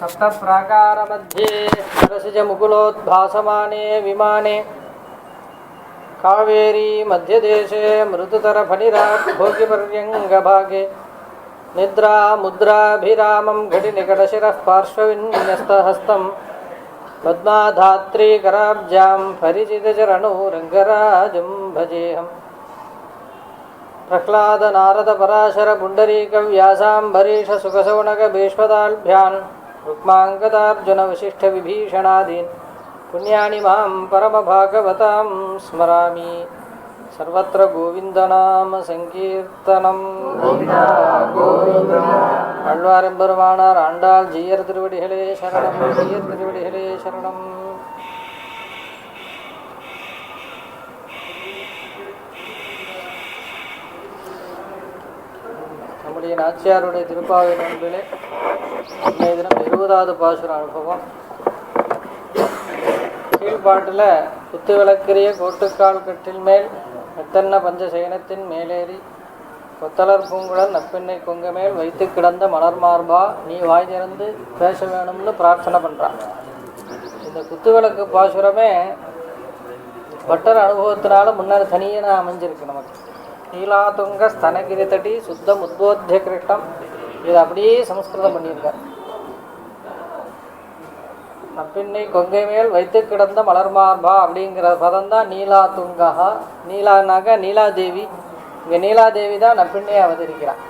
सप्तप्राकारमध्ये सरसिजमुकुलोद्भासमाने विमाने कावेरी मध्यदेशे मृदुतरफणिराट् भोगिपर्यङ्गभागे निद्रा मुद्राभिरामं घटिनिकटशिरः पार्श्वविन्यस्तहस्तं पद्माधात्रीकराब्जां परिचितचरणौ रङ्गराजं भजेऽहम् प्रह्लादनारदपराशरपुण्डरीकव्यासाम्बरीषसुखसौनकभीष्मदाल्भ्यान् रुक्माङ्गदार्जुनवसिष्ठविभीषणादीन् पुण्यानि मां परमभागवतां स्मरामि सर्वत्र गोविन्दनाम சங்கீர்த்தனம் ஆழ்வாரெம்பெருமானார் ஆண்டாள் ஜெயர் திருவடிகளே சரணம் ஜெயர் திருவடிகளே சரணம் நம்முடைய நாச்சியாருடைய திருப்பாவை நண்பிலே இன்றைய தினம் இருபதாவது பாசுர அனுபவம். கீழ்பாட்டில் குத்து விளக்கிரிய கோட்டுக்கால் கட்டில் மேல் மெத்தன்ன பஞ்சசயனத்தின் மேலேறி கொத்தலர் பூங்குழல் நப்பெண்ணை கொங்க மேல் வைத்து கிடந்த மலர் மார்பா நீ வாய் திறந்து பேச வேணும்னு பிரார்த்தனை பண்ணுறான் இந்த குத்து விளக்கு பாசுரமே பட்டர் அனுபவத்தினால முன்னர் தனியன அமைஞ்சிருக்கு நமக்கு. நீலாதுங்க ஸ்தனகிரி தட்டி சுத்தம் உத்போத்திய கிரட்டம். இது அப்படியே சமஸ்கிருதம் பண்ணியிருக்கார். நப்பின்னை கொங்கை மேல் வைத்து கிடந்த மலர்மார்பா அப்படிங்கிற பதம் தான் நீலா துங்கா நீலானாக்க நீலாதேவி. இங்கே நீலாதேவி தான் நப்பின்னே அவதரிக்கிறான்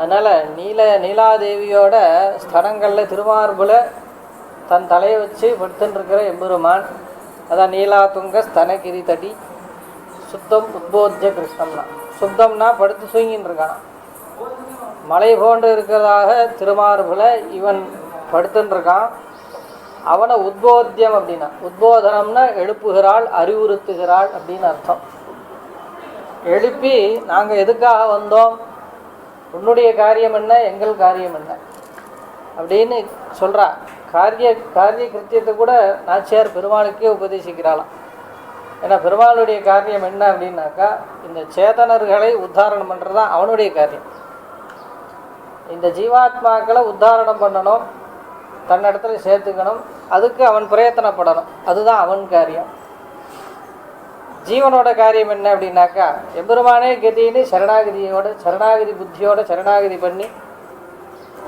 அதனால் நீல நீலாதேவியோட ஸ்தனங்களில் திருமார்புல தன் தலையை வச்சு படுத்துட்டுருக்கிற எம்பெருமான். அதான் நீலா துங்க ஸ்தனகிரி தடி சுத்தம் உத்போத்திய கிருஷ்ணம்னா. சுத்தம்னா படுத்து தூங்கின்னு இருக்கான் மலை போன்று இருக்கிறதாக திருமார்புல இவன் படுத்துன்ருக்கான் அவனை உத்போத்தியம் அப்படின்னா உத்போதனம்னா எழுப்புகிறாள் அறிவுறுத்துகிறாள் அப்படின்னு அர்த்தம். எழுப்பி நாங்கள் எதுக்காக வந்தோம்? உன்னுடைய காரியம் என்ன? எங்கள் காரியம் என்ன? அப்படின்னு சொல்கிறா காரிய காரிய கிருத்தியத்தை கூட நாச்சியார் பெருமாளுக்கே உபதேசிக்கிறாளாம். ஏன்னா பெருமாளுடைய காரியம் என்ன அப்படின்னாக்கா இந்த சேதனர்களை உத்தாரணம் பண்ணுறது தான் அவனுடைய காரியம். இந்த ஜீவாத்மாக்களை உத்தாரணம் பண்ணணும் தன்னிடத்துல சேர்த்துக்கணும் அதுக்கு அவன் பிரயத்தனப்படணும். அதுதான் அவன் காரியம். ஜீவனோட காரியம் என்ன அப்படின்னாக்கா எம்பெருமானே கதின்னு சரணாகதியோட சரணாகதி புத்தியோட சரணாகதி பண்ணி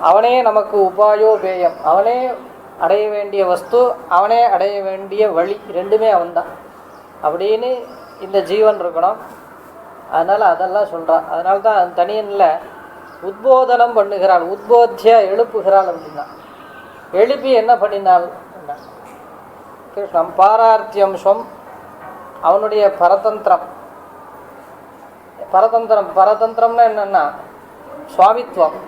அவனே நமக்கு உபாயோபேயம். அவனே அடைய வேண்டிய வஸ்து அவனே அடைய வேண்டிய வழி ரெண்டுமே அவன்தான். அப்படின்னு இந்த ஜீவன் இருக்கணும். அதனால் அதெல்லாம் சொல்கிறான் அதனால தான் தனியனில் உத்போதனம் பண்ணுகிறாள் உத்போத்தியா எழுப்புகிறாள் அப்படின்னா. எழுப்பி என்ன பண்ணினாள் கிருஷ்ணம் பாரார்த்தியம்சம் அவனுடைய பரதந்திரம். பரதந்திரம் பரதந்திரம்னா என்னென்னா சுவாமித்துவம்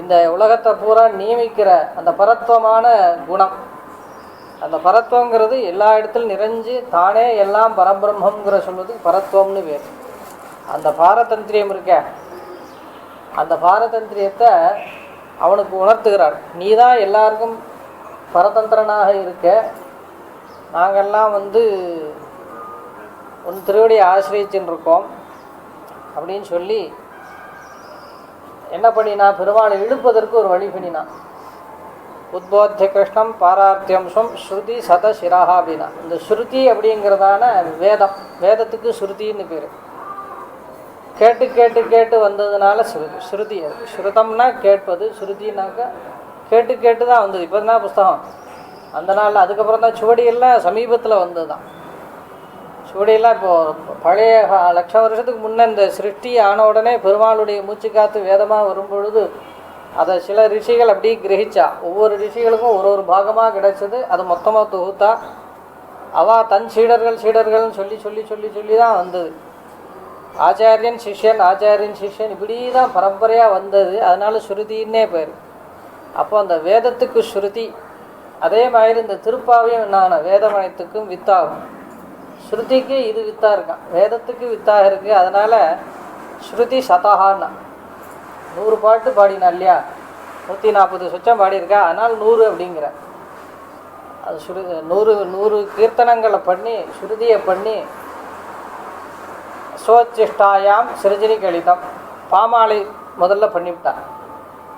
இந்த உலகத்தை பூரா நியமிக்கிற அந்த பரத்துவமான குணம். அந்த பரத்துவங்கிறது எல்லா இடத்துலையும் நிறைஞ்சு தானே எல்லாம் பரபிரம்மங்கிற சொல்வதுக்கு பரத்துவம்னு பேர். அந்த பாரதந்திரியம் இருக்க. அந்த பாரதந்திரியத்தை அவனுக்கு உணர்த்துகிறார். நீ தான் எல்லாருக்கும் பரதந்திரனாக இருக்க. நாங்கள்லாம் வந்து உன் திருவடியை ஆசிரியச்சுன்னு இருக்கோம் அப்படின்னு சொல்லி என்ன பண்ணினா பெருமாளை இழுப்பதற்கு ஒரு வழி பண்ணினான் உத்போத்திய கிருஷ்ணம் பாரார்த்தியம்சம் ஸ்ருதி சத சிராகா அப்படின்னா. இந்த ஸ்ருதி அப்படிங்கிறதான வேதம். வேதத்துக்கு ஸ்ருதின்னு பேர். கேட்டு கேட்டு கேட்டு வந்ததுனால ஸ்ருதி ஸ்ருதி அது ஸ்ருதம்னா கேட்பது ஸ்ருதினாக்கா கேட்டு கேட்டு தான் வந்தது. இப்போ தான் புஸ்தகம்? அந்த நாளில் அதுக்கப்புறம் தான் சுவடியெல்லாம் சமீபத்தில் வந்தது தான் சுவடியெல்லாம் இப்போது பழைய லட்ச வருஷத்துக்கு முன்னே இந்த சிருஷ்டி ஆன உடனே பெருமாளுடைய மூச்சு காத்து வேதமாக வரும்பொழுது அதை சில ரிஷிகள் அப்படியே கிரகிச்சா. ஒவ்வொரு ரிஷிகளுக்கும் ஒரு ஒரு பாகமாக கிடைச்சது. அது மொத்தமாக தொகுத்தா. அவா தன் சீடர்கள் சீடர்கள்னு சொல்லி சொல்லி சொல்லி சொல்லி தான் வந்தது. ஆச்சாரியன் சிஷ்யன் ஆச்சாரியன் சிஷ்யன் இப்படி தான் பரம்பரையாக வந்தது. அதனால் ஸ்ருதின்னே பேர். அப்போ அந்த வேதத்துக்கு ஸ்ருதி அதே மாதிரி இந்த திருப்பாவையும் நான் வேதமனைத்துக்கும் வித்தாகும். ஸ்ருதிக்கு இது வித்தாக இருக்கான் வேதத்துக்கு வித்தாக இருக்குது அதனால் ஸ்ருதி சதஹான்னா. நூறு பாட்டு பாடினா இல்லையா? நூற்றி நாற்பது சுச்சம் பாடியிருக்கா? அதனால் நூறு அப்படிங்கிற. அது சுரு நூறு நூறு கீர்த்தனங்களை பண்ணி ஸ்ருதியை பண்ணி சோச்சிஷ்டாயாம் சிறுஜினி கழிதம் பாமாலை முதல்ல பண்ணிவிட்டான்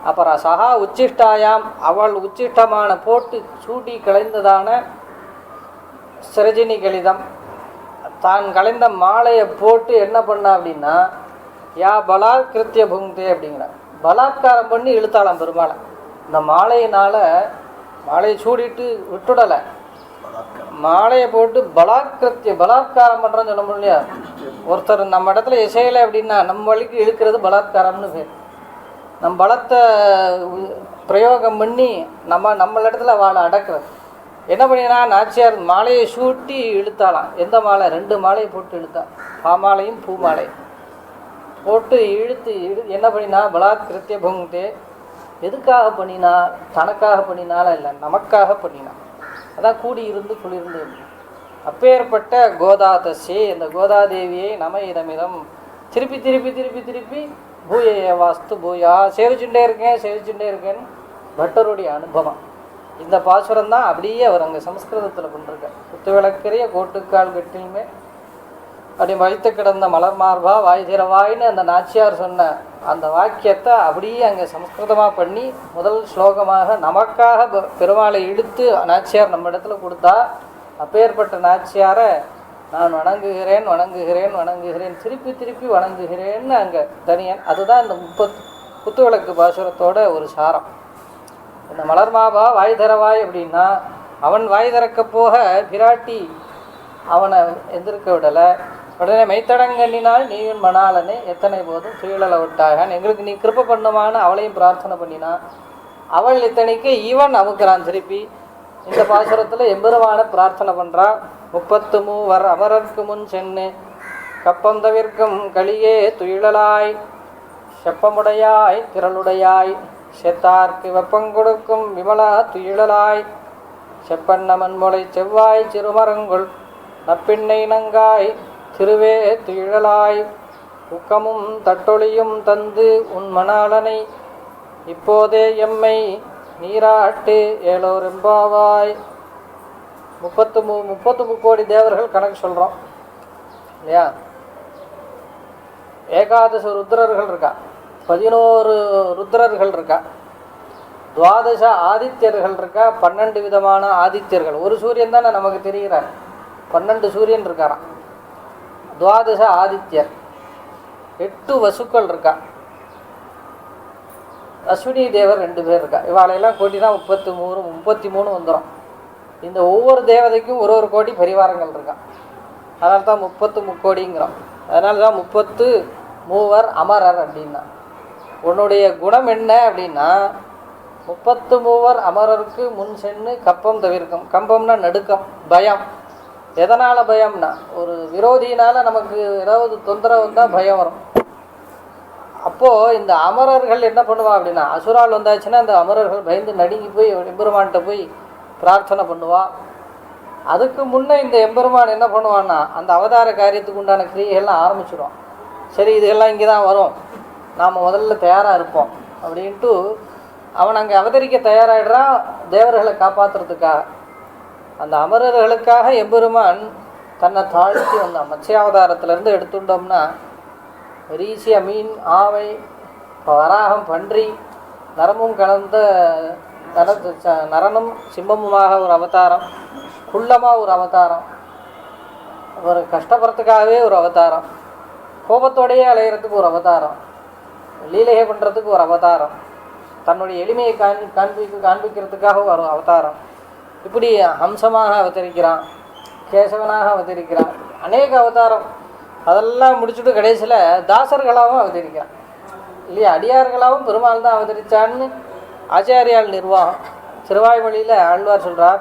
அப்புறம் சகா உச்சிஷ்டாயாம் அவள் உச்சிஷ்டமான போட்டு சூட்டி கலைந்ததான சிரஜினி கழிதம் தான் கலைந்த மாலையை போட்டு என்ன பண்ணா அப்படின்னா யா பலாத்கிருத்திய புங்தே அப்படிங்கிற பலாத்காரம் பண்ணி இழுத்தாளாம் பெருமாளை. இந்த மாலையினால் மாலையை சூடிட்டு விட்டுடலை. மாலையை போட்டு பலாத்கிருத்திய பலாத்காரம் பண்ணுறோன்னு சொல்ல முடியலையா? ஒருத்தர் நம்ம இடத்துல இசையலை அப்படின்னா நம்ம வழிக்கு இழுக்கிறது பலாத்காரம்னு பேர். நம் பலத்தை பிரயோகம் பண்ணி நம்ம நம்மள இடத்துல வாழை அடக்கிறது. என்ன பண்ணினா நாச்சியார் மாலையை சூட்டி இழுத்தாலாம் எந்த மாலை? ரெண்டு மாலையை போட்டு இழுத்தா. பாமாலையும் பூ மாலையும். போட்டு இழுத்து இழு என்ன பண்ணினா பலாத்கிருத்திய புங்தே எதுக்காக பண்ணினா? தனக்காக பண்ணினால இல்லை நமக்காக பண்ணினா. அதான் கூடி இருந்து குளிர்ந்து. அப்பேற்பட்ட கோதாதசி இந்த கோதாதேவியை நம இதமிதம் திருப்பி திருப்பி திருப்பி திருப்பி பூயைய வாஸ்து பூயா. சேவிச்சுட்டே இருக்கேன் சேவிச்சுட்டே இருக்கேன்னு பட்டருடைய அனுபவம். இந்த பாசுரம் தான் அப்படியே அவர் அங்கே சம்ஸ்கிருதத்தில் பண்ணிருக்கார் குத்து விளக்கரிய கோட்டுக்கால் கட்டிலுமே அப்படி வைத்து கிடந்த மலர் மார்பா வாய் திறவாய்னு அந்த நாச்சியார் சொன்ன அந்த வாக்கியத்தை அப்படியே அங்கே சம்ஸ்கிருதமாக பண்ணி முதல் ஸ்லோகமாக நமக்காக பெருமாளை இழுத்து நாச்சியார் நம்ம இடத்துல கொடுத்தா அப்பேற்பட்ட நாச்சியாரை நான் வணங்குகிறேன் வணங்குகிறேன் வணங்குகிறேன் திருப்பி திருப்பி வணங்குகிறேன்னு அங்கே தனியன். அதுதான் இந்த முப்பத் குத்துவிளக்கு பாசுரத்தோட ஒரு சாரம். இந்த மலர் மாபா வாய் தரவாய் அப்படின்னா அவன் வாய் திறக்க போக பிராட்டி அவனை எந்திருக்க விடலை. உடனே மெய்த்தடங்கண்ணினால் நீயும் மணாலனே எத்தனை போதும் துயிலல விட்டாயான் எங்களுக்கு நீ கிருப்ப பண்ணுமான்னு அவளையும் பிரார்த்தனை பண்ணினா அவள் இத்தனைக்கு இவன் அமுக்கிறான். திருப்பி இந்த பாசுரத்தில் எம்பெருமான பிரார்த்தனை பண்ணுறா முப்பத்து மூவர் அமரர்க்கு முன் சென்னு கப்பந்தவிற்கும் களியே துயிழலாய் செப்பமுடையாய் திரளுடையாய் செத்தார்க்கு வெப்பம் கொடுக்கும் விமலா துயிலலாய் செப்பன்னமன் முளை செவ்வாய் சிறுமரங்குள் நப்பிண்ணை நங்காய் திருவே திழலாய் உக்கமும் தட்டொளியும் தந்து உன் மணாளனை இப்போதே எம்மை நீராட்டு ஏலோரெம்பாவாய் முப்பத்து மூ முப்பத்து முக்கோடி தேவர்கள் கணக்கு சொல்கிறோம் இல்லையா? ஏகாதச ருத்ரர்கள் இருக்கா? பதினோரு ருத்ரர்கள் இருக்கா? துவாதச ஆதித்யர்கள் இருக்கா? பன்னெண்டு விதமான ஆதித்யர்கள். ஒரு சூரியன் தானே நமக்கு தெரிகிறார். பன்னெண்டு சூரியன் இருக்காராம். துவாதச ஆதித்யர். எட்டு வசுக்கள் இருக்கா. அஸ்வினி தேவர் ரெண்டு பேர் இருக்கா. இவாளையெல்லாம் கூட்டினா முப்பத்தி மூணு முப்பத்தி மூணு வந்துடும் இந்த ஒவ்வொரு தேவதைக்கும் ஒரு ஒரு கோடி பரிவாரங்கள் இருக்கா. அதனால தான் முப்பத்து முக்கோடிங்கிறோம். அதனால தான் முப்பத்து மூவர் அமரர் அப்படின்னா. உன்னுடைய குணம் என்ன அப்படின்னா முப்பத்து மூவர் அமரருக்கு முன் சென்று கப்பம் தவிர்க்கும். கம்பம்னா நடுக்கம் பயம். எதனால் பயம்னா ஒரு விரோதியினால் நமக்கு ஏதாவது தொந்தரவு வந்தால் பயம் வரும். அப்போது இந்த அமரர்கள் என்ன பண்ணுவா அப்படின்னா அசுரால் வந்தாச்சுன்னா அந்த அமரர்கள் பயந்து நடுங்கி போய் எம்பெருமான்கிட்ட போய் பிரார்த்தனை பண்ணுவா. அதுக்கு முன்னே இந்த எம்பெருமான் என்ன பண்ணுவான்னா அந்த அவதார காரியத்துக்கு உண்டான கிரியைகள்லாம் ஆரம்பிச்சிடுவான் சரி இதெல்லாம் இங்கே தான் வரும். நாம் முதல்ல தயாராக இருப்போம் அப்படின்ட்டு அவன் அங்கே அவதரிக்க தயாராகிடுறான் தேவர்களை காப்பாற்றுறதுக்காக அந்த அமரர்களுக்காக எம்பெருமான் தன்னை தாழ்த்தி வந்தான் மத்ஸ்யாவதாரத்திலேருந்து எடுத்துட்டோம்னா ரீசிய மீன் ஆவை வராகம் பன்றி நரமும் கலந்த நர ச- நரனும் சிம்மமுமாக ஒரு அவதாரம் குள்ளமாக ஒரு அவதாரம் ஒரு கஷ்டப்படுறதுக்காகவே ஒரு அவதாரம் கோபத்தோடையே அலையிறதுக்கு ஒரு அவதாரம் லீலையை பண்ணுறதுக்கு ஒரு அவதாரம் தன்னுடைய எளிமையை காண்பி காண்பிக்க காண்பிக்கிறதுக்காக ஒரு அவதாரம். இப்படி அம்சமாக அவதரிக்கிறான் கேசவனாக அவதரிக்கிறான் அநேக அவதாரம். அதெல்லாம் முடிச்சுட்டு கடைசியில் தாசர்களாகவும் அவதரிக்கிறான். இல்லையா அடியார்களாகவும் பெருமாள் தான் அவதரித்தான்னு ஆச்சாரியால் நிர்வாகம். திருவாய்மொழியில் ஆழ்வார் சொல்கிறார்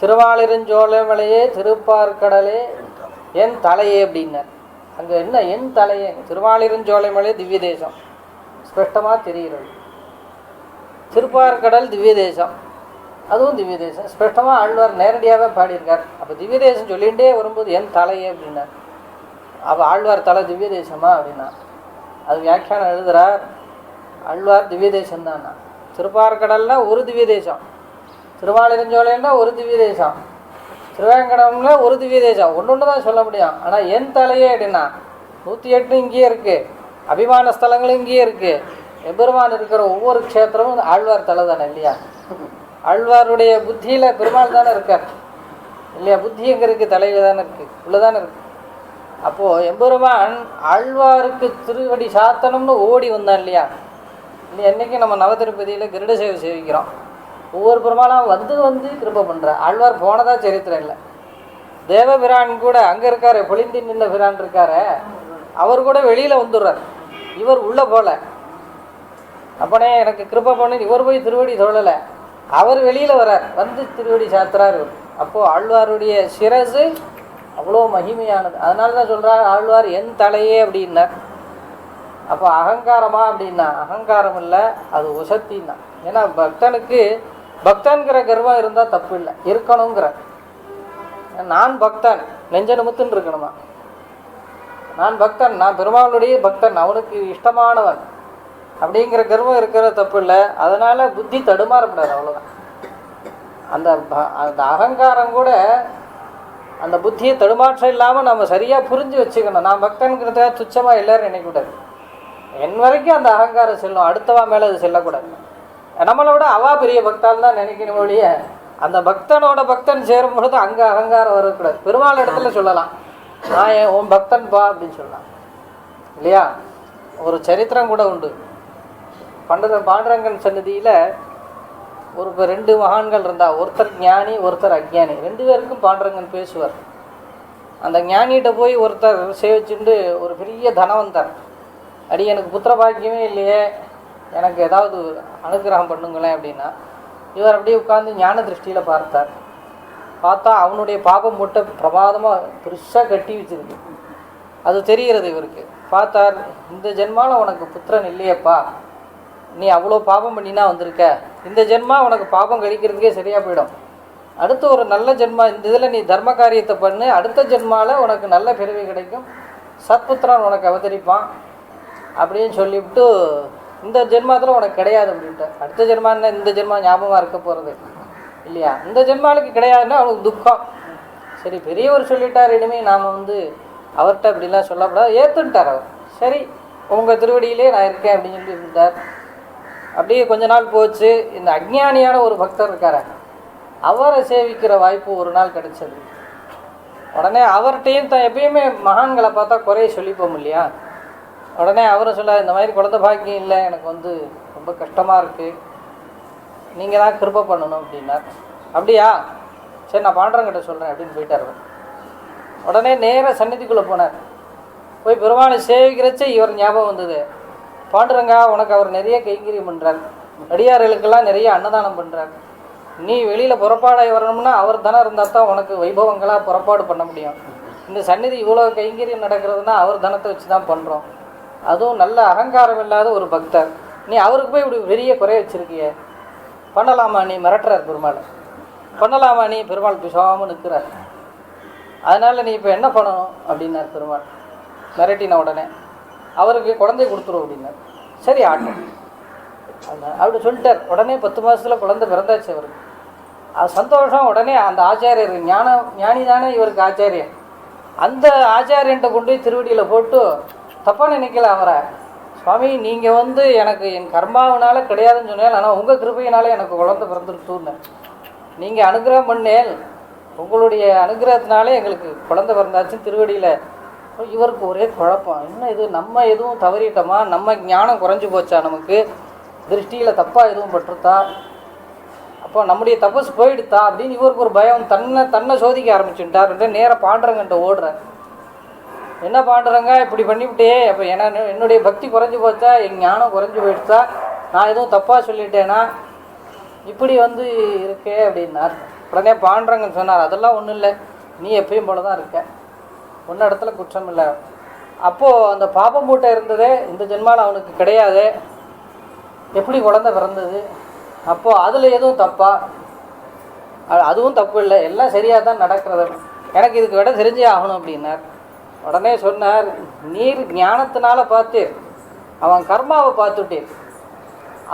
திருவாளிருஞ்சோலைமலையே திருப்பார்கடலே என் தலையே அப்படின்னார். அங்கே என்ன என் தலையே? திருவாளிருஞ்சோலைமலை திவ்ய தேசம் ஸ்பஷ்டமாக தெரிகிறது. திருப்பார்கடல் திவ்ய தேசம் அதுவும் திவ்ய தேசம். ஸ்பஷ்டமாக ஆழ்வார் நேரடியாகவே பாடியிருக்கார். அப்போ திவ்ய தேசம் சொல்லிகிட்டே வரும்போது என் தலையே அப்படின்னார். அப்போ ஆழ்வார் தலை திவ்ய தேசமா அப்படின்னா அது வியாக்கியானம் எழுதுகிறார் ஆழ்வார் திவ்ய தேசம் திருப்பார்கடல்னா ஒரு திவ்ய தேசம். திருவாளிரஞ்சோலைன்னா ஒரு திவ்ய தேசம். திருவேங்கடம்ல ஒரு திவ்ய தேசம். ஒன்று ஒன்று தான் சொல்ல முடியும். ஆனால் என் தலையே அப்படின்னா நூற்றி எட்டு இங்கேயே இருக்குது அபிமான ஸ்தலங்களும் இங்கேயே இருக்குது எபெருமான் இருக்கிற ஒவ்வொரு க்ஷேத்திரமும் ஆழ்வார் தலை தானே இல்லையா? ஆழ்வாருடைய புத்தியில் பெருமாள் தானே இருக்கார். இல்லையா? புத்தி எங்கே இருக்குது தலையில் தானே இருக்குது உள்ளதானே இருக்கு. அப்போது எம்பெருமான் ஆழ்வாருக்கு திருவடி சாத்தனம்னு ஓடி வந்தான் இல்லையா? இல்லை என்றைக்கு நம்ம நவதிருப்பதியில் கிருட சேவை சேவிக்கிறோம் ஒவ்வொரு பெருமாளும் வந்து வந்து கிருப பண்ணுற ஆழ்வார் போனதா சரித்திரம் இல்லை. தேவபிரான் கூட அங்கே இருக்காரு. பொழிந்தி நின்ன பிரான் இருக்காரு. அவர் கூட வெளியில் வந்துடுறார். இவர் உள்ளே போகல அப்பனே எனக்கு கிருப்பை பண்ணு. இவர் போய் திருவடி தொழலை அவர் வெளியில் வரார் வந்து திருவடி சாத்துறாரு. அப்போது ஆழ்வாருடைய சிரசு அவ்வளோ மகிமையானது. அதனால தான் சொல்கிறார் ஆழ்வார் என் தலையே அப்படின்னார். அப்போ அகங்காரமா அப்படின்னா அகங்காரம் இல்லை அது உசத்தின்னா. ஏன்னா பக்தனுக்கு பக்தன்கிற கர்வம் இருந்தால் தப்பு இல்லை. இருக்கணுங்கிற நான் பக்தன். நெஞ்ச நிமித்துன்னு இருக்கணுமா? நான் பக்தன். நான் பெருமாளுடைய பக்தன். அவனுக்கு இஷ்டமானவன். அப்படிங்கிற கர்வம் இருக்கிற தப்பு இல்லை. அதனால் புத்தி தடுமாறக்கூடாது அவ்வளோதான் அந்த ப- அந்த அகங்காரம் கூட அந்த புத்தியை தடுமாற்றம் இல்லாமல் நம்ம சரியாக புரிஞ்சு வச்சுக்கணும். நான் பக்தன்கிறத துச்சமாக எல்லோரும் நினைக்கக்கூடாது என் வரைக்கும் அந்த அகங்காரம் செல்லும். அடுத்தவா மேலே அது செல்லக்கூடாது. நம்மளை விட அவா பெரிய பக்தால் தான் நினைக்கணும் ஒழிய அந்த பக்தனோட பக்தன் சேரும் பொழுது அங்கே அகங்காரம் வரக்கூடாது. பெருமாள் இடத்துல சொல்லலாம். நான் என் உன் பக்தன் பா அப்படின்னு சொல்லலாம். இல்லையா? ஒரு சரித்திரம் கூட உண்டு. பண்டத பாண்டரங்கன் சன்னதியில் ஒரு இப்போ ரெண்டு மகான்கள் இருந்தா ஒருத்தர் ஞானி ஒருத்தர் அஜ்ஞானி. ரெண்டு பேருக்கும் பாண்டரங்கன் பேசுவார். அந்த ஞானிகிட்ட போய் ஒருத்தர் சேவிச்சுண்டு ஒரு பெரிய தனவந்தர் அடி எனக்கு புத்திர பாக்கியமே இல்லையே. எனக்கு ஏதாவது அனுகிரகம் பண்ணுங்களேன் அப்படின்னா இவர் அப்படியே உட்காந்து ஞான திருஷ்டியில் பார்த்தார். பார்த்தா அவனுடைய பாபம் மூட்டை பிரமாதமாக பெருசாக கட்டி வச்சிருக்கு. அது தெரிகிறது இவருக்கு. பார்த்தார் இந்த ஜென்மாவில் உனக்கு புத்திரன் இல்லையேப்பா. நீ அவ்வளோ பாபம் பண்ணினா வந்திருக்க. இந்த ஜென்மா உனக்கு பாபம் கழிக்கிறதுக்கே சரியாக போயிடும். அடுத்து ஒரு நல்ல ஜென்மா இந்த இதில் நீ தர்ம காரியத்தை பண்ணு. அடுத்த ஜென்மாவில் உனக்கு நல்ல பிறவி கிடைக்கும். சத்புத்திரன் உனக்கு அவதரிப்பான். அப்படின்னு சொல்லிவிட்டு இந்த ஜென்மாத்தில் உனக்கு கிடையாது அப்படின்ட்டு. அடுத்த ஜென்மா என்ன? இந்த ஜென்மா ஞாபகமாக இருக்க போகிறது இல்லையா? இந்த ஜென்மாவுக்கு கிடையாதுன்னா அவனுக்கு துக்கம். சரி பெரியவர் சொல்லிட்டார் இனிமேல் நாம் வந்து அவர்கிட்ட அப்படிலாம் சொல்லக்கூடாது. ஏற்றுன்ட்டார் அவர். சரி உங்கள் திருவடியிலே நான் இருக்கேன் அப்படின்னு சொல்லி இருந்தார். அப்படியே கொஞ்ச நாள் போச்சு. இந்த அஜ்ஞானியான ஒரு பக்தர் இருக்கார. அவரை சேவிக்கிற வாய்ப்பு ஒரு நாள் கிடைச்சது. உடனே அவர்கிட்டையும் தான் எப்பயுமே மகான்களை பார்த்தா குறைய சொல்லிப்போம் இல்லையா? உடனே அவரை சொல்ல இந்த மாதிரி குழந்த பாக்கியம் இல்லை எனக்கு வந்து ரொம்ப கஷ்டமாக இருக்குது நீங்கள் தான் கிருப்பை பண்ணணும் அப்படின்னார். அப்படியா? சரி நான் பாண்டவங்கிட்ட சொல்கிறேன் அப்படின்னு போயிட்டார் உடனே நேராக சந்நிதிக்குள்ளே போனார். போய் பெருமாளை சேவிக்கிறச்சே இவர் ஞாபகம் வந்தது. பாண்டுரங்கா உனக்கு அவர் நிறைய கைங்கரியம் பண்ணுறார் அடியார்களுக்கெல்லாம் நிறைய அன்னதானம் பண்ணுறார் நீ வெளியில் புறப்பாடாக வரணும்னா அவர் தானே இருந்தால் தான் உனக்கு வைபவங்களாக புறப்பாடு பண்ண முடியும். இந்த சந்நிதி இவ்வளோ கைங்கரியம் நடக்கிறதுனா அவர் தனத்தை வச்சு தான் பண்ணுறோம் அதுவும் நல்ல அகங்காரம் இல்லாத ஒரு பக்தர். நீ அவருக்கு போய் இப்படி பெரிய குறை வச்சுருக்கிய. பண்ணலாமா நீ? மிரட்டுறார் பெருமாள். பண்ணலாமா நீ? பெருமாள் பிசாமல் நிற்கிறார். அதனால் நீ இப்போ என்ன பண்ணணும்? அப்படின்னார் பெருமாள். மிரட்டின உடனே. அவருக்கு குழந்தை கொடுத்துரும் அப்படின்னார். சரி ஆட்டம். அதான் அப்படி சொல்லிட்டார். உடனே பத்து மாதத்தில் குழந்தை பிறந்தாச்சு அவருக்கு. அது சந்தோஷம். உடனே அந்த ஆச்சாரியர் ஞான ஞானி தானே இவருக்கு ஆச்சாரியன் அந்த ஆச்சாரியன்ட்ட கொண்டு போய் திருவடியில் போட்டு தப்பாக நினைக்கல அவரை. சுவாமி நீங்கள் வந்து எனக்கு என் கர்மாவினால கிடையாதுன்னு சொன்னேன் ஆனால் உங்கள் கிருபையினால எனக்கு குழந்தை பிறந்துருத்துன்னு நீங்கள் அனுகிரகம் பண்ணேன் உங்களுடைய அனுகிரகத்தினாலே எங்களுக்கு குழந்தை பிறந்தாச்சுன்னு திருவடியில் இவருக்கு ஒரே குழப்பம். என்ன இது? நம்ம எதுவும் தவறிட்டோமா? நம்ம ஞானம் குறைஞ்சி போச்சா நமக்கு? திருஷ்டியில் தப்பாக எதுவும் பட்டுருத்தா அப்போ நம்முடைய தபஸ் போயிடுதா அப்படின்னு இவருக்கு ஒரு பயம். தன்னை தன்னை சோதிக்க ஆரம்பிச்சுட்டார். நேராக பாண்டுறங்கிட்ட ஓடுறேன் என்ன பாண்டுறங்க இப்படி பண்ணிவிட்டே. அப்போ என்ன என்னுடைய பக்தி குறைஞ்சி போச்சா? என் ஞானம் குறைஞ்சி போயிடுச்சா நான் எதுவும் தப்பாக சொல்லிட்டேனா? இப்படி வந்து இருக்கே அப்படின்னார். உடனே பாண்டுறங்கன்னு சொன்னார் அதெல்லாம் ஒன்றும் இல்லை. நீ எப்பயும் போல தான் இருக்க. ஒன்றும் இடத்துல குற்றம் இல்லை. அப்போது அந்த பாபம் மூட்டை இருந்ததே இந்த ஜென்மால அவனுக்கு கிடையாது. எப்படி குழந்தை பிறந்தது? அப்போது அதில் எதுவும் தப்பா? அதுவும் தப்பு இல்லை. எல்லாம் சரியாக தான் நடக்கிறது. எனக்கு இதுக்கு விட தெரிஞ்சே ஆகணும் அப்படின்னார். உடனே சொன்னார் நீர் ஞானத்தினால பார்த்தீர். அவன் கர்மாவை பார்த்துட்டீர்.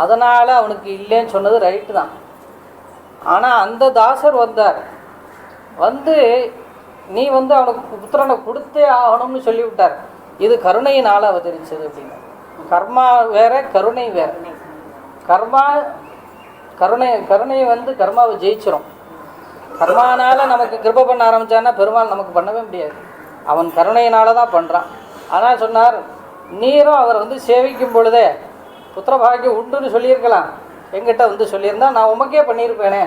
அதனால் அவனுக்கு இல்லைன்னு சொன்னது ரைட்டு தான். ஆனால் அந்த தாசர் வந்தார். வந்து நீ வந்து அவனுக்கு புத்திரனை கொடுத்தே ஆகணும்னு சொல்லிவிட்டார். இது கருணையினால் அவதரிச்சது அப்படின்னு. கர்மா வேற கருணை வேற. கர்மா கருணை கருணை வந்து கர்மாவை ஜெயிச்சிடும் கர்மானால நமக்கு கிருப பண்ண ஆரம்பிச்சான்னா பெருமாள் நமக்கு பண்ணவே முடியாது. அவன் கருணையினால தான் பண்ணுறான் ஆனால் சொன்னார் நீரும் அவர் வந்து சேவிக்கும் பொழுதே புத்திரபாகியம் உண்டுன்னு சொல்லியிருக்கலாம். எங்கிட்ட வந்து சொல்லியிருந்தா நான் உமக்கே பண்ணியிருப்பேனே.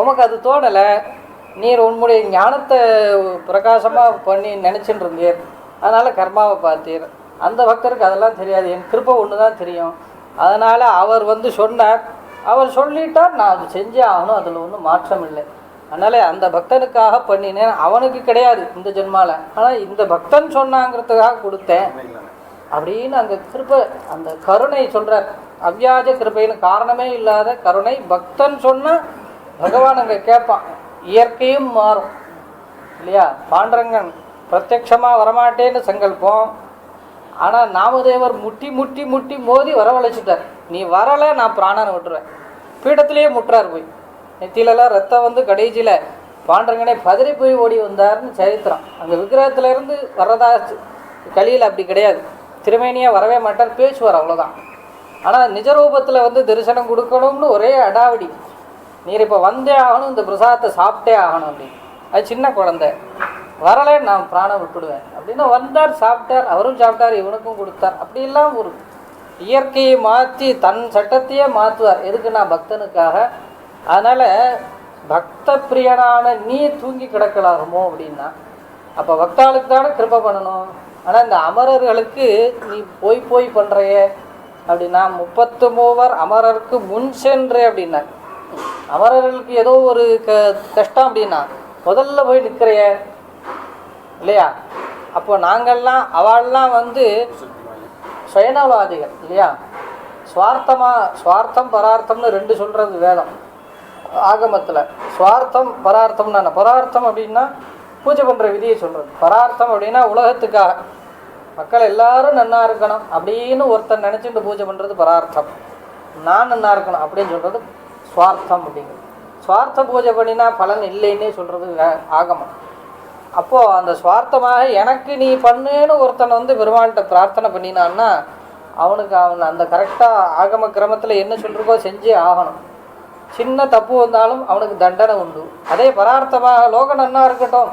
உமக்கு அது தோணலை. நீர் உன்னுடைய ஞானத்தை பிரகாசமாக பண்ணி நினச்சிட்டு இருந்தீர் அதனால் கர்மாவை பார்த்தீர். அந்த பக்தருக்கு அதெல்லாம் தெரியாது. என் கிருப்பை ஒன்று தான் தெரியும். அதனால் அவர் வந்து சொன்னார். அவர் சொல்லிட்டார். நான் அது செஞ்சே ஆகணும். அதில் ஒன்றும் மாற்றம் இல்லை. அதனால் அந்த பக்தனுக்காக பண்ணினேன். அவனுக்கு கிடையாது இந்த ஜென்மாவில் ஆனால் இந்த பக்தன் சொன்னாங்கிறதுக்காக கொடுத்தேன். அப்படின்னு அந்த கிருபை அந்த கருணை சொல்கிறார் அவ்வியாஜ கிருப்பைன்னு காரணமே இல்லாத கருணை பக்தன் சொன்னால் பகவான் அங்கே கேட்பான். இயற்கையும் மாறும். இல்லையா? பாண்டரங்கன் பிரத்யக்ஷமாக வரமாட்டேன்னு சங்கல்பம். ஆனால் நாமதேவர் முட்டி முட்டி முட்டி மோதி வரவழைச்சிட்டார். நீ வரலை நான் பிராணனை விட்டுருவேன் பீடத்திலேயே முட்டுறார் போய். நெத்திலெல்லாம் ரத்தம் வந்து கடைசியில் பாண்டரங்கனே பதறி போய் ஓடி வந்தார்னு சரித்திரம். அந்த விக்கிரகத்திலேருந்து வர்றதா கலியில் அப்படி கிடையாது. திருமேனியாக வரவே மாட்டார் பேசுவார் அவ்வளோதான் ஆனால் நிஜரூபத்தில் வந்து தரிசனம் கொடுக்கணும்னு ஒரே அடாவடி. நீர் இப்போ வந்தே ஆகணும் இந்த பிரசாதத்தை சாப்பிட்டே ஆகணும் அப்படின்னு அது சின்ன குழந்தை. வரலை நான் பிராணம் விட்டுடுவேன். அப்படின்னு வந்தார் சாப்பிட்டார் அவரும் சாப்பிட்டார் இவனுக்கும் கொடுத்தார். அப்படிலாம் ஒரு இயற்கையை மாற்றி தன் சட்டத்தையே மாற்றுவார். எதுக்கு நான் பக்தனுக்காக? அதனால் பக்த பிரியனான நீ தூங்கி கிடக்கலாகுமோ அப்படின்னா அப்போ பக்தாளுக்கு தானே கிருப்பை பண்ணணும். ஆனால் இந்த அமரர்களுக்கு நீ போய் போய் பண்ணுறையே அப்படின்னா முப்பத்து மூவர் அமரருக்கு முன் சென்று அப்படின்னா அமரர்களுக்கு ஏதோ ஒரு க கஷ்டம் அப்படின்னா முதல்ல போய் நிற்கிறைய இல்லையா? அப்போ நாங்கள்லாம் அவள்லாம் வந்து சுயநலவாதிகள் இல்லையா? சுவார்த்தமாக சுவார்த்தம் பரார்த்தம்னு ரெண்டு சொல்கிறது வேதம். ஆகமத்தில் சுவார்த்தம் பரார்த்தம்னு என்ன? பரார்த்தம் அப்படின்னா பூஜை பண்ணுற விதியை சொல்கிறது பரார்த்தம் அப்படின்னா உலகத்துக்காக. மக்கள் எல்லாரும் நன்னா இருக்கணும் அப்படின்னு ஒருத்தர் நினச்சிட்டு பூஜை பண்ணுறது பரார்த்தம். நான் நன்னா இருக்கணும் அப்படின்னு சொல்கிறது சுவார்த்தம் அப்படிங்கிறது. சுவார்த்த பூஜை பண்ணினா பலன் இல்லைன்னே சொல்கிறது ஆகமம். அப்போது அந்த சுவார்த்தமாக எனக்கு நீ பண்ணுன்னு ஒருத்தன் வந்து பெருமாள்கிட்ட பிரார்த்தனை பண்ணினான்னா அவனுக்கு அவன் அந்த கரெக்டாக ஆகம கிரமத்தில் என்ன சொல்கிறக்கோ செஞ்சே ஆகணும். சின்ன தப்பு வந்தாலும் அவனுக்கு தண்டனை உண்டு. அதே பரார்த்தமாக லோக நன்னா இருக்கட்டும்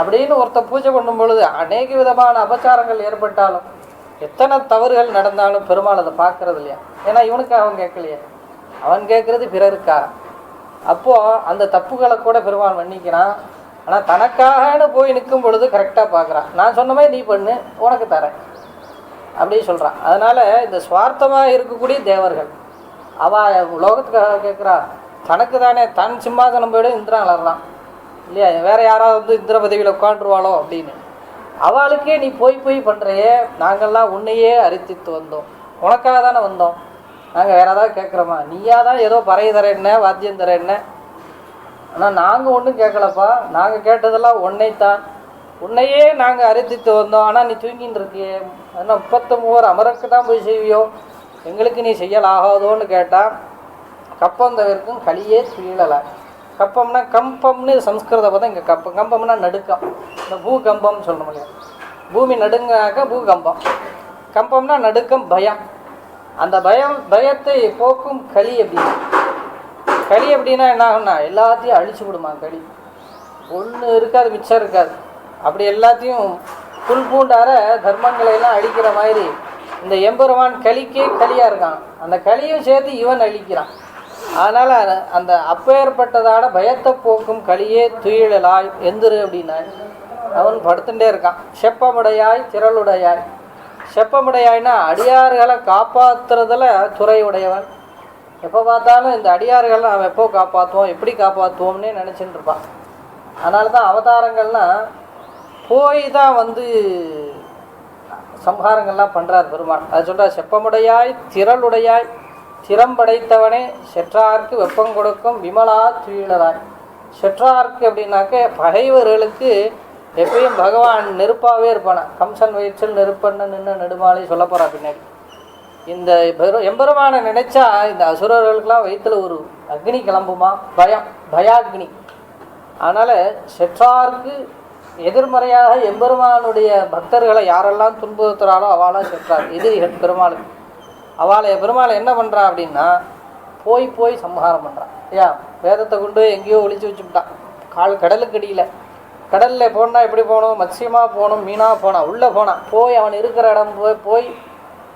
அப்படின்னு ஒருத்தன் பூஜை பண்ணும் பொழுது அநேக விதமான அபச்சாரங்கள் ஏற்பட்டாலும் எத்தனை தவறுகள் நடந்தாலும் பெருமாள் அதை பார்க்கறது இல்லையா? ஏன்னா இவனுக்கு அவன் கேட்கலையா. அவன் கேட்குறது பிறருக்கா? அப்போது அந்த தப்புகளை கூட பெருமாள் மன்னிக்கிறான். ஆனால் தனக்காகன்னு போய் நிற்கும் பொழுது கரெக்டாக பார்க்குறான். நான் சொன்ன மாதிரி நீ பண்ணு உனக்கு தரேன். அப்படின்னு சொல்கிறான் அதனால் இந்த சுவார்த்தமாக இருக்கக்கூடிய தேவர்கள் அவள் உலோகத்துக்காக கேட்குறா தனக்கு தானே தன் சிம்மாசனம் போய்டும் இந்திரன் அலறான் இல்லையா? வேறு யாராவது வந்து இந்திர பதவியில் உட்காந்துருவாளோ அப்படின்னு. அவளுக்கே நீ போய் போய் பண்ணுறையே நாங்கள்லாம் உன்னையே அரித்தித்து வந்தோம். உனக்காக தானே வந்தோம். நாங்கள் வேற ஏதாவது கேட்குறோமா நீயா தான் ஏதோ பறைய தர என்ன வாத்தியம் தர என்ன? ஆனால் நாங்கள் ஒன்றும் கேட்கலப்பா நாங்கள் கேட்டதெல்லாம் உன்னைத்தான். உன்னையே நாங்கள் அரித்தித்து வந்தோம். ஆனால் நீ தூங்கின்னு இருக்கியே. அதனால் முப்பத்து அமரருக்கு தான் போய் செய்வியோ? எங்களுக்கு நீ செய்யலாகாதோன்னு கேட்டால் கப்பம் தவிர்க்கும் களியே துயிலலை கப்பம்னா கம்பம்னு சம்ஸ்கிருத பதம் இங்கே கப்பம். கம்பம்னா நடுக்கம். இந்த பூகம்பம்னு சொல்லணும் இல்லையா? பூமி நடுங்காக்க பூகம்பம். கம்பம்னா நடுக்கம் பயம். அந்த பயம் பயத்தை போக்கும் களி அப்படின்னு களி அப்படின்னா என்ன ஆகும்னா எல்லாத்தையும் அழிச்சு விடுமா களி? ஒன்று இருக்காது மிச்சம் இருக்காது. அப்படி எல்லாத்தையும் புல் பூண்டார தர்மங்களை எல்லாம் அழிக்கிற மாதிரி இந்த எம்பெருமான் களிக்கே களியாக இருக்கான். அந்த களியும் சேர்த்து இவன் அழிக்கிறான். அதனால் அந்த அப்பேற்பட்டதான பயத்தை போக்கும் களியே துயிலலாய் எந்திரு அப்படின்னா அவன் படுத்துட்டே இருக்கான். செப்பமுடையாய் திரளுடையாய். செப்பமுடையாய்னா அடியார்களை காப்பாத்துறதுல துறை உடையவன் எப்போ பார்த்தாலும் இந்த அடியார்களை அவன் எப்போ காப்பாற்றுவோம் எப்படி காப்பாற்றுவோம்னே நினச்சிட்டு இருப்பான். அதனால தான் அவதாரங்கள்லாம் போய் தான் வந்து சம்ஹாரங்கள்லாம் பண்ணுறார் பெருமான் அது சொல்கிறார் செப்பமுடையாய் திரளுடையாய் திறம்படைத்தவனே செற்றார்க்கு வெப்பம் கொடுக்கும் விமலா துயிலராய். செற்றார்க்கு அப்படின்னாக்க பகைவர்களுக்கு எப்பயும் பகவான் நெருப்பாகவே இருப்பானா? கம்சன் வயிற்றில் நெருப்பண்ண நின்று நெடுமாலை சொல்ல போகிறா பின்னாடி. இந்த பெரு எம்பெருமானை நினைச்சா இந்த அசுரர்களுக்கெல்லாம் வயிற்றில் ஒரு அக்னி கிளம்புமா? பயம் பயாக்னி. அதனால் செற்றார்க்கு எதிர்மறையாக எம்பெருமானுடைய பக்தர்களை யாரெல்லாம் துன்புறுத்துறாளோ அவளாம் செற்றார். எதிரிகள் பெருமாளுக்கு அவளை பெருமாள் என்ன பண்ணுறா அப்படின்னா போய் போய் சம்ஹாரம் பண்ணுறான் ஐயா வேதத்தை கொண்டு எங்கேயோ ஒழிச்சு வச்சுட்டான் கால் கடலுக்கடியில் கடலில் போனால் எப்படி போகணும்? மத்சியமாக போகணும் மீனாக போனான் உள்ளே போனான் போய் அவன் இருக்கிற இடம் போய் போய்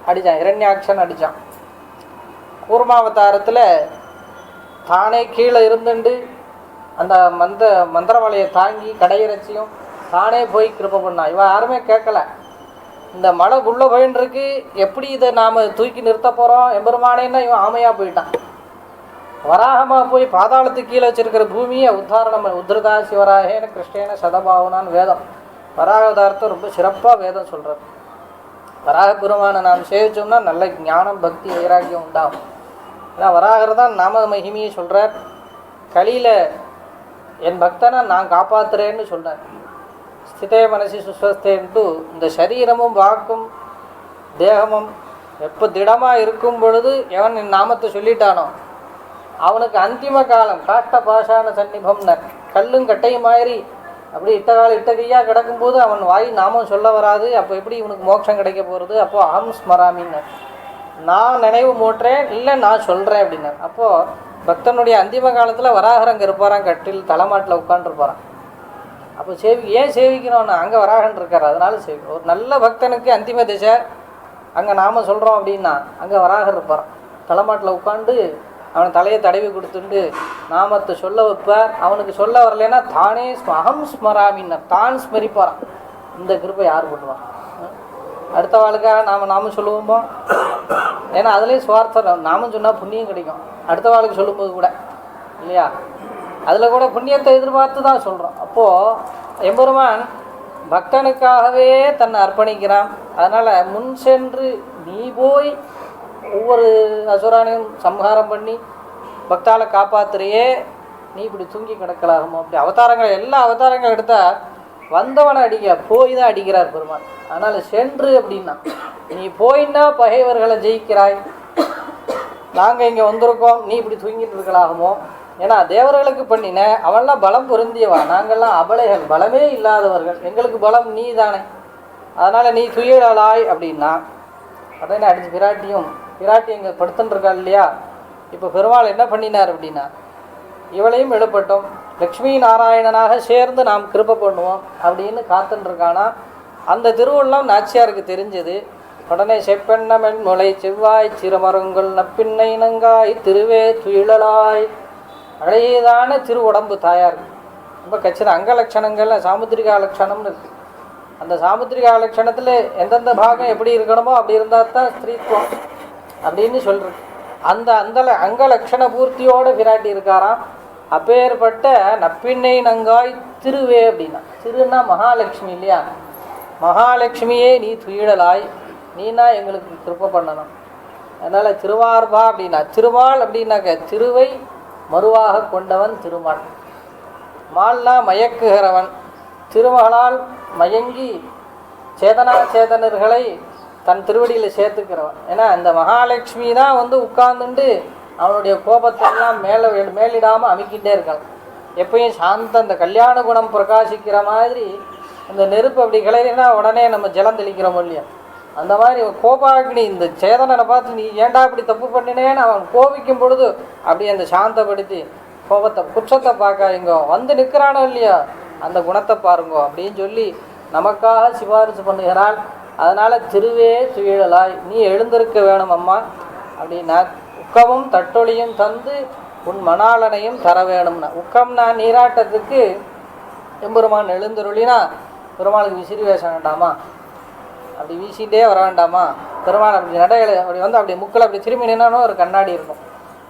அடித்தான் இரண்யாக்ஷன் அடித்தான் கூர்மாவதாரத்தில் தானே கீழே இருந்துண்டு அந்த மந்த மந்திரவலையை தாங்கி கடையிறச்சியும் தானே போய் கிருப்ப பண்ணான். இவன் யாருமே கேட்கல. இந்த மலை உள்ளே போயின்னு இருக்கு எப்படி இதை நாம் தூக்கி நிறுத்த போகிறோம் எம்பெருமானேன்னா இவன் ஆமையாக போயிட்டான். வராகமாக போய் பாதாளத்துக்கு கீழே வச்சிருக்கிற பூமியை உத்தாரணம் உத்ருதா சிவராகேன கிருஷ்ணேன சதபாவனான்னு வேதம். வராகதார்த்தம் ரொம்ப சிறப்பாக வேதம் சொல்கிறது வராக பெருமானை நாம் சேவிச்சோம்னா நல்ல ஞானம் பக்தி வைராக்கியம் உண்டாகும். ஏன்னா வராகர் தான் நாம மகிமையை சொல்கிறார் கலியில் என் பக்தனை நான் காப்பாற்றுறேன்னு சொல்கிறார் ஸ்திதே மனசி சுஸ்வஸ்தேன்ட்டு இந்த சரீரமும் வாக்கும் தேகமும் எப்போ திடமாக இருக்கும் பொழுது எவன் என் நாமத்தை சொல்லிட்டானோ? அவனுக்கு அந்திம காலம். காஷ்ட பாஷான சன்னிபம்னர் கல்லும் கட்டையும் மாதிரி அப்படி இட்ட கால இட்ட கையாக கிடக்கும்போது அவன் வாய் நாமும் சொல்ல வராது. அப்போ எப்படி இவனுக்கு மோட்சம் கிடைக்க போகிறது அப்போ அகம் ஸ்மராமின்னர் நான் நினைவு மூட்டுறேன் இல்லை நான் சொல்கிறேன் அப்படின்னார். அப்போது பக்தனுடைய அந்திம காலத்தில் வராகரங்க இருப்பாரான் கட்டில் தலைமாட்டில் உட்காந்துருப்பாரான் அப்போ சேவி ஏன் சேவிக்கிறோம்னா அங்கே வராகன் இருக்கார் அதனால சேவி ஒரு நல்ல பக்தனுக்கு அந்திம திசை. அங்கே நாம சொல்கிறோம் அப்படின்னா அங்கே வராகர் இருப்பாரான் தலைமாட்டில் உட்காந்து அவன் தலையை தடவி கொடுத்துட்டு நாமத்தை சொல்ல வைப்பார். அவனுக்கு சொல்ல வரலைன்னா தானே அகம் ஸ்மராமின்னா தான் ஸ்மரிப்பாரான் இந்த கிருப்பை யார் பண்ணுவான்? அடுத்த வாழ்க்காக நாம் நாமும் சொல்லுவோமோ? ஏன்னா அதுலேயும் சுவார்த்தம் நாமும் சொன்னால் புண்ணியம் கிடைக்கும். அடுத்த வாழ்க்கை சொல்லும்போது கூட. இல்லையா? அதில் கூட புண்ணியத்தை எதிர்பார்த்து தான் சொல்கிறோம் அப்போது எம்பெருமான் பக்தனுக்காகவே தன்னை அர்ப்பணிக்கிறான். அதனால் முன் சென்று நீ போய் ஒவ்வொரு அசுரானையும் சம்ஹாரம் பண்ணி பக்தால காப்பாத்துறையே நீ இப்படி தூங்கி கிடக்கலாகுமோ அப்படி. அவதாரங்கள் எல்லா அவதாரங்கள் எடுத்தால் வந்தவனை அடிக்க போய் தான் அடிக்கிறார் பெருமான். அதனால் சென்று அப்படின்னா நீ போயின்னா பகைவர்களை ஜெயிக்கிறாய். நாங்கள் இங்கே வந்திருக்கோம் நீ இப்படி தூங்கிட்டு இருக்கலாகுமோ ஏன்னா தேவர்களுக்கு பண்ணின அவன்லாம் பலம் பொருந்தியவா? நாங்கள்லாம் அபலைகள் பலமே இல்லாதவர்கள். எங்களுக்கு பலம் நீ தானே அதனால் நீ துயிலாய் அப்படின்னா உடனே அடிச்சு பிராட்டியும் பிராட்டி இங்கே படுத்துன்னு இல்லையா? இப்போ பெருமாள் என்ன பண்ணினார் அப்படின்னா இவளையும் எழுப்பட்டும். லக்ஷ்மி நாராயணனாக சேர்ந்து நாம் கிருப்பை பண்ணுவோம் அப்படின்னு காத்துட்டுருக்கானா அந்த திருவள்ளம் நாச்சியாருக்கு தெரிஞ்சது. உடனே செப்பெண்ணமென் முளை செவ்வாய் சிறுமருங்கள் நப்பின்னை நங்காய் திருவே துயிலலாய். அழகியதான திரு உடம்பு தாயார். ரொம்ப கச்சின அங்க லட்சணங்கள்ல சாமுத்திரிகா லட்சணம்னு இருக்கு. அந்த சாமுத்திரிகா லட்சணத்தில் எந்தெந்த பாகம் எப்படி இருக்கணுமோ அப்படி இருந்தால் தான் ஸ்திரீத்துவம். அப்படின்னு சொல்கிறது அந்த அந்த ல- அங்க லட்சண பூர்த்தியோடு பிராட்டி இருக்காராம். அப்பேற்பட்ட நப்பிண்ணை நங்காய் திருவே அப்படின்னா. திருன்னா மகாலட்சுமி இல்லையா? மகாலட்சுமியே நீ துயிடலாய். நீனா எங்களுக்கு கிருப்ப பண்ணணும். அதனால் திருவார்பா அப்படின்னா திருமால் அப்படின்னாக்க திருவை மறுவாக கொண்டவன் திருமால். மால்னா மயக்குகிறவன். திருமகளால் மயங்கி சேதனா சேதனர்களை தன் திருவடியில் சேர்த்துக்கிறவன். ஏன்னா இந்த மகாலட்சுமி தான் வந்து உட்கார்ந்துட்டு அவனுடைய கோபத்தெல்லாம் மேலே மேலிடாமல் அமைக்கிட்டே இருக்கலாம் எப்பயும் சாந்த அந்த கல்யாண குணம் பிரகாசிக்கிற மாதிரி இந்த நெருப்பு அப்படி கிளறினா உடனே நம்ம ஜலம் தெளிக்கிறோம் இல்லையா? அந்த மாதிரி கோபாகினி இந்த சேதனனை பார்த்து நீ ஏன்டா இப்படி தப்பு பண்ணினேன்னு அவன் கோபிக்கும் பொழுது அப்படியே அந்த சாந்தப்படுத்தி கோபத்தை குற்றத்தை பார்க்காதீங்க. வந்து நிற்கிறானோ இல்லையா? அந்த குணத்தை பாருங்க. அப்படின்னு சொல்லி நமக்காக சிபாரிசு பண்ணுகிறாள் அதனால் திருவே துயிழலாய் நீ எழுந்திருக்க வேணும் அம்மா. அப்படின்னா உக்கமும் தட்டொழியும் தந்து உன் மணாளனையும் தர வேணும்னா. உக்கம்னா நீராட்டத்துக்கு எம்பெருமான் எழுந்தருளினா பெருமாளுக்கு விசிறி வேஷ வேண்டாமா? அப்படி வீசிகிட்டே வர வேண்டாமா? பெருமாள் அப்படி நடையில அப்படி வந்து அப்படி முக்கில் அப்படி திரும்பி நின்னாலும் ஒரு கண்ணாடி இருக்கும்.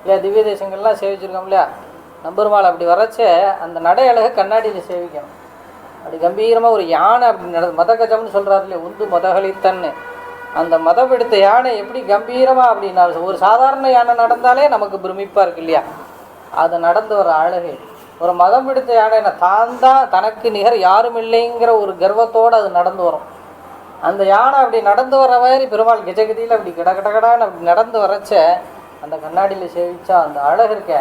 இல்லையா திவ்ய தேசங்கள்லாம் சேவிச்சிருக்கோம் இல்லையா? நம்பெருமாள் அப்படி வரச்சே அந்த நடை அழகை கண்ணாடியில் சேவிக்கணும். அப்படி கம்பீரமாக ஒரு யானை அப்படி நட மதகஜம்னு சொல்கிறாரு இல்லையா உந்து மதகளித்தன்னு அந்த மதம் எடுத்த யானை எப்படி கம்பீரமாக அப்படின்னா ஒரு சாதாரண யானை நடந்தாலே நமக்கு பிரமிப்பாக இருக்கு இல்லையா? அது நடந்து ஒரு அழகு. ஒரு மதம் பிடித்த யானை தான் தான் தனக்கு நிகர் யாரும் இல்லைங்கிற ஒரு கர்வத்தோடு அது நடந்து வரும். அந்த யானை அப்படி நடந்து வர மாதிரி பெருமாள் கஜகதியில் அப்படி கிட கடகடான்னு அப்படி நடந்து வரச்ச அந்த கண்ணாடியில் சேவிச்சா அந்த அழகு இருக்க.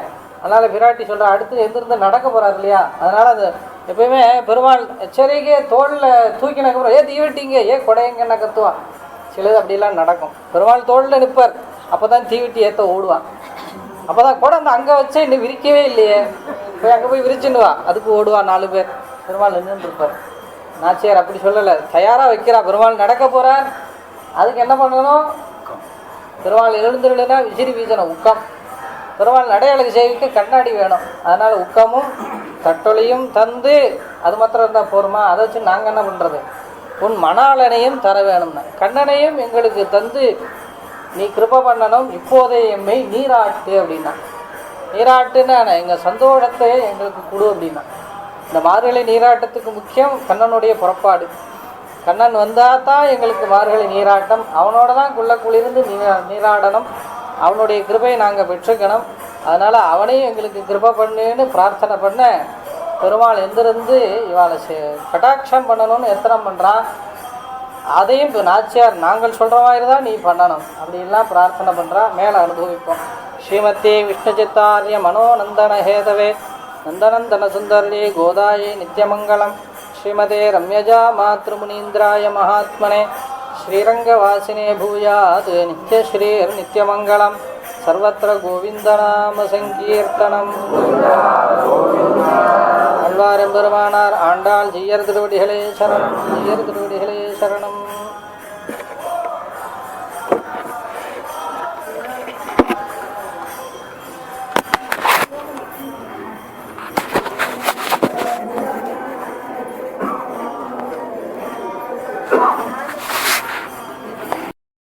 அதனால் பிராட்டி சொல்கிற அடுத்து எந்திருந்து நடக்க போகிறார் இல்லையா? அதனால் அந்த எப்பயுமே பெருமாள் எச்சரிக்கை தோளில் தூக்கினக்கப்புறம் ஏ தீவெட்டிங்க ஏ கொடையங்கன்னா கத்துவான் சிலது அப்படிலாம் நடக்கும். பெருமாள் தோளில் நிற்பார். அப்போ தான் தீவிட்டி ஏற்ற ஓடுவான். அப்போ தான் கூட அந்த அங்கே வச்சு இன்னும் விரிக்கவே இல்லையே. போய் அங்கே போய் விரிச்சுன்னுவா அதுக்கு ஓடுவான் நாலு பேர். பெருமாள் நின்றுருப்பார் நாச்சியார் அப்படி சொல்லலை. தயாராக வைக்கிறா. பெருமாள் நடக்க போகிறார் அதுக்கு என்ன பண்ணணும்? பெருமாள் எழுந்துருன்னா விசிறி வீசணும். உக்கம் பெருமாள் நடையழகு சேவிக்க கண்ணாடி வேணும். அதனால் உக்கமும் கட்டொலியும் தந்து அது மாத்திரம் இருந்தால் போருமா? அதை வச்சு நாங்கள் என்ன பண்ணுறது உன் மணாளனையும் தர வேணும்னா. கண்ணனையும் எங்களுக்கு தந்து நீ கிருப பண்ணணும் இப்போதே எம்மை நீராட்டு அப்படின்னா. நீராட்டுன்னா எங்கள் சந்தோஷத்தை எங்களுக்கு கொடு அப்படின்னா. இந்த மார்கழி நீராட்டத்துக்கு முக்கியம் கண்ணனுடைய புறப்பாடு. கண்ணன் வந்தால் தான் எங்களுக்கு மார்கழி நீராட்டம். அவனோட தான் குள்ள குளிர்ந்து நீரா நீராடணும். அவனுடைய கிருபையை நாங்கள் பெற்றுக்கணும். அதனால் அவனையும் எங்களுக்கு கிருபை பண்ணுன்னு பிரார்த்தனை பண்ண பெருமாள் எந்திருந்து இவாளை செ- கடாட்சம் பண்ணணும்னு எத்தனை பண்ணுறான் அதையும் இப்போ நாச்சியார் நாங்கள் சொல்கிற மாதிரி தான் நீ பண்ணணும். அப்படிலாம் பிரார்த்தனை பண்ணுறா மேலே அனுபவிப்போம். ஸ்ரீமதி விஷ்ணு சித்தாரிய மனோநந்தன ஹேதவே நந்தநந்தன சுந்தரே கோதாயே நித்தியமங்கலம் ஸ்ரீமதே ரம்யஜா மாத்ருமுனீந்திராய மகாத்மனே. ஸ்ரீரங்கவாசினே பூயாத் நித்யஸ்ரீர் நித்யமங்கலம். சர்வத்திர கோவிந்தநாம சங்கீர்த்தனம் ஆழ்வாரெம்பெருமானார் ஆண்டாள் ஜீயர் திருவடிகளே சரணம். ஜீயர் திருவடிகளே சரணம்.